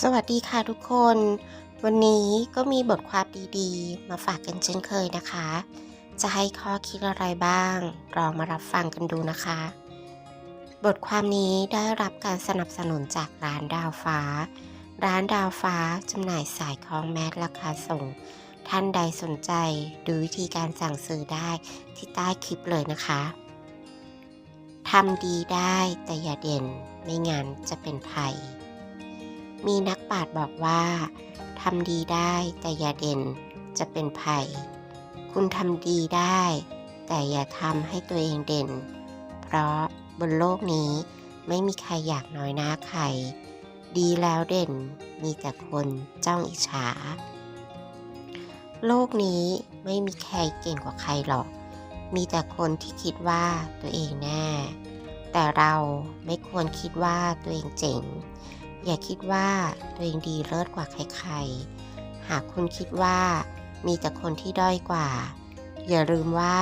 สวัสดีค่ะทุกคน วันนี้ก็มีบทความดีๆ มาฝากกันเช่นเคยนะคะ จะให้ข้อคิดอะไรบ้างลองมารับฟังกันดูนะคะ บทความนี้ได้รับการสนับสนุนจากร้านดาวฟ้า ร้านดาวฟ้าจำหน่ายสายคล้องแมสราคาส่ง ท่านใดสนใจดูวิธีการสั่งซื้อได้ที่ใต้คลิปเลยนะคะทำดีได้แต่อย่าเด่นไม่งั้นจะเป็นภัย มีนักปราชญ์บอกว่าทำดีได้แต่อย่าเด่นจะเป็นภัย คุณทำดีได้ แต่อย่าทำให้ตัวเองเด่น เพราะบนโลกนี้ไม่มีใครอยากน้อยหน้าใคร ดีแล้วเด่นมีแต่คนจ้องอิจฉา โลกนี้ไม่มีใครเก่งกว่าใครหรอก มีแต่คนที่คิดว่าตัวเองแน่ แต่เราไม่ควรคิดว่าตัวเองเจ๋ง อย่าคิดว่าตัวเองดีเลิศกว่าใครๆ หากคุณคิดว่ามีแต่คนที่ด้อยกว่า อย่าลืมว่า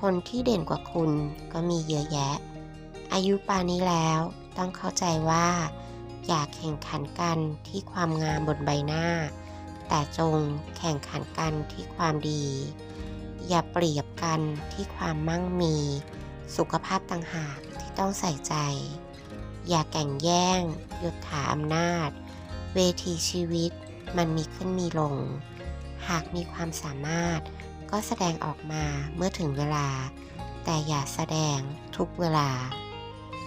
คนที่เด่นกว่าคุณก็มีเยอะแยะ อายุป่านนี้แล้วต้องเข้าใจว่า อย่าแข่งขันกันที่ความงามบนใบหน้า แต่จงแข่งขันกันที่ความดี อย่าเปรียบกันที่ความมั่งมี สุขภาพต่างหากที่ต้องใส่ใจ อย่าแก่งแย่ง หยศถาอำนาจ เวทีชีวิต มันมีขึ้นมีลง หากมีความสามารถ ก็แสดงออกมาเมื่อถึงเวลา แต่อย่าแสดงทุกเวลา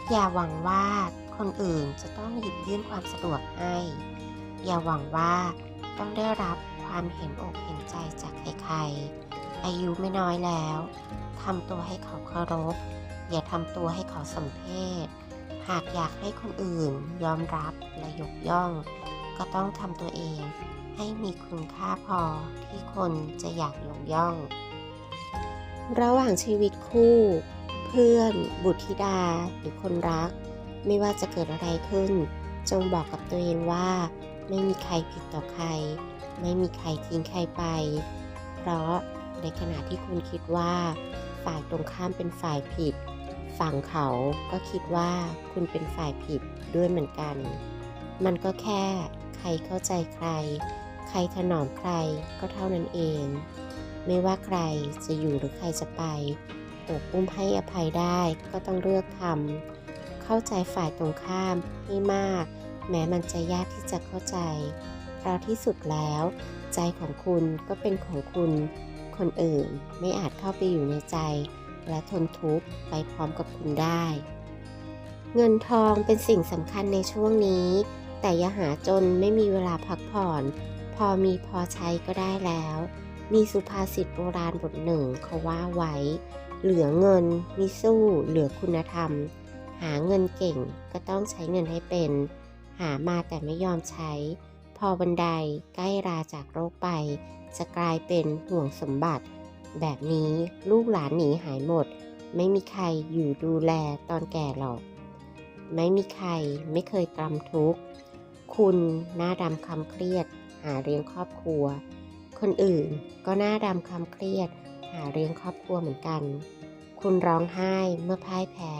อย่าหวังว่าคนอื่นจะต้องหยิบยื่นความสะดวกให้ อย่าหวังว่าต้องได้รับความเห็นอกเห็นใจจากใครๆ อายุไม่น้อยแล้ว ทำตัวให้เขาเคารพ อย่าทำตัวให้เขาสมเพช หากอยากให้คนอื่นยอมรับและยกย่อง ก็ต้องทำตัวเองให้มีคุณค่าพอที่คนจะอยากยกย่อง ระหว่างชีวิตคู่ เพื่อน บุตรธิดาหรือคนรัก ไม่ว่าจะเกิดอะไรขึ้น จงบอกกับตัวเองว่า ไม่มีใครผิดต่อใคร ไม่มีใครทิ้งใครไป เพราะในขณะที่คุณคิดว่า ฝ่ายตรงข้ามเป็นฝ่ายผิด ฝั่งเขาก็คิดว่าคุณเป็นฝ่ายผิดด้วยเหมือนกัน มันก็แค่ใครเข้าใจใคร ใครถนอมใครก็เท่านั้นเอง ไม่ว่าใครจะอยู่หรือใครจะไปโอบอุ้มให้อภัยได้ก็ต้องเลือกทำเข้าใจฝ่ายตรงข้ามให้มาก แม้มันจะยากที่จะเข้าใจ เพราะที่สุดแล้ว ใจของคุณก็เป็นของคุณ คนอื่นไม่อาจเข้าไปอยู่ในใจ และทนทุกข์ไปพร้อมกับคุณได้ เงินทองเป็นสิ่งสำคัญในช่วงนี้ แต่อย่าหาจนไม่มีเวลาพักผ่อน พอมีพอใช้ก็ได้แล้ว มีสุภาษิตโบราณบทหนึ่งเขาว่าไว้ เหลือเงินมีสู้เหลือคุณธรรม หาเงินเก่งก็ต้องใช้เงินให้เป็น หามาแต่ไม่ยอมใช้ พอบันไดใกล้ราจากโรคไป จะกลายเป็นห่วงสมบัติ แบบนี้ลูกหลานหนีหายหมด ไม่มีใครอยู่ดูแลตอนแก่หรอก ไม่มีใครไม่เคยกรำทุกข์ คุณหน้าดำคำเครียด หาเลี้ยงครอบครัว คนอื่นก็หน้าดำคำเครียด หาเลี้ยงครอบครัวเหมือนกัน คุณร้องไห้เมื่อพ่ายแพ้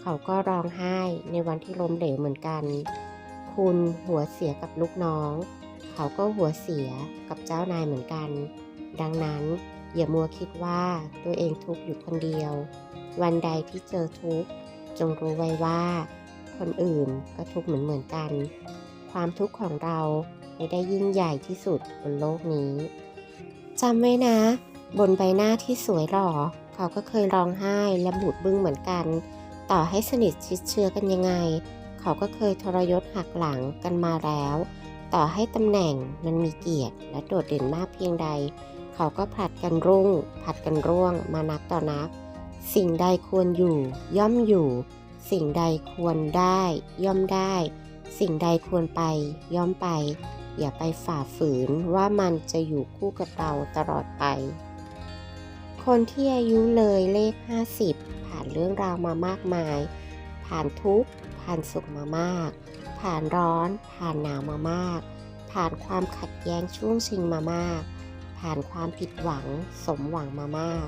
เขาก็ร้องไห้ในวันที่ล้มเหลวเหมือนกัน คุณหัวเสียกับลูกน้อง เขาก็หัวเสียกับเจ้านายเหมือนกัน ดังนั้น อย่ามัวคิดว่าตัวเองทุกข์อยู่คนเดียว วันใดที่เจอทุกข์จงรู้ไว้ว่า คนอื่นก็ทุกข์เหมือนเหมือนกัน ความทุกข์ของเราไม่ได้ยิ่งใหญ่ที่สุดบนโลกนี้จำไว้นะ บนใบหน้าที่สวยหล่อเขาก็เคยร้องไห้และบูดบึ้งเหมือนกัน ต่อให้สนิทชิดเชื้อกันยังไง เขาก็เคยทรยศหักหลังกันมาแล้ว ต่อให้ตำแหน่งมันมีเกียรติและโดดเด่นมากเพียงใด เขาก็ผลัดกันรุ่งผลัดกันร่วงมานักต่อนัก สิ่งใดควรอยู่ ย่อมอยู่ สิ่งใดควรได้ ย่อมได้ สิ่งใดควรไป ย่อมไป อย่าไปฝ่าฝืนว่ามันจะอยู่คู่กับเราตลอดไป คนที่อายุเลยเลข 50 ผ่านเรื่องราวมามากมาย ผ่านทุกข์ผ่านสุขมามาก ผ่านร้อน ผ่านหนาวมามาก ผ่านความขัดแย้งช่วงชิงมามาก ผ่านความผิดหวังสมหวังมามาก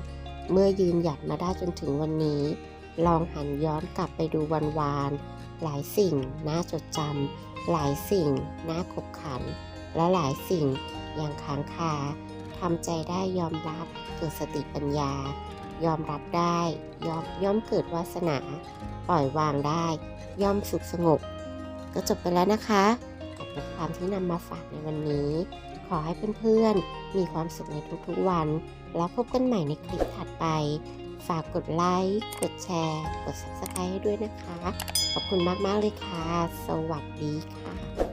เมื่อยืนหยัดมาได้จนถึงวันนี้ ลองหันย้อนกลับไปดูวันวาน หลายสิ่งน่าจดจำหลายสิ่งน่าขบขัน และหลายสิ่งยังค้างคาทำใจได้ยอมรับเกิดสติปัญญา ยอมรับได้ยอมย่อมเกิดวาสนา ปล่อยวางได้ ย่อมสุขสงบ ก็จบไปแล้วนะคะกับบทความที่นำมาฝากในวันนี้ ขอให้เพื่อนๆ มีความสุขในทุกๆวัน แล้วพบกันใหม่ในคลิปถัดไป ฝากกดไลค์ กดแชร์ กด subscribe ให้ด้วยนะคะ ขอบคุณมากๆเลยค่ะ สวัสดีค่ะ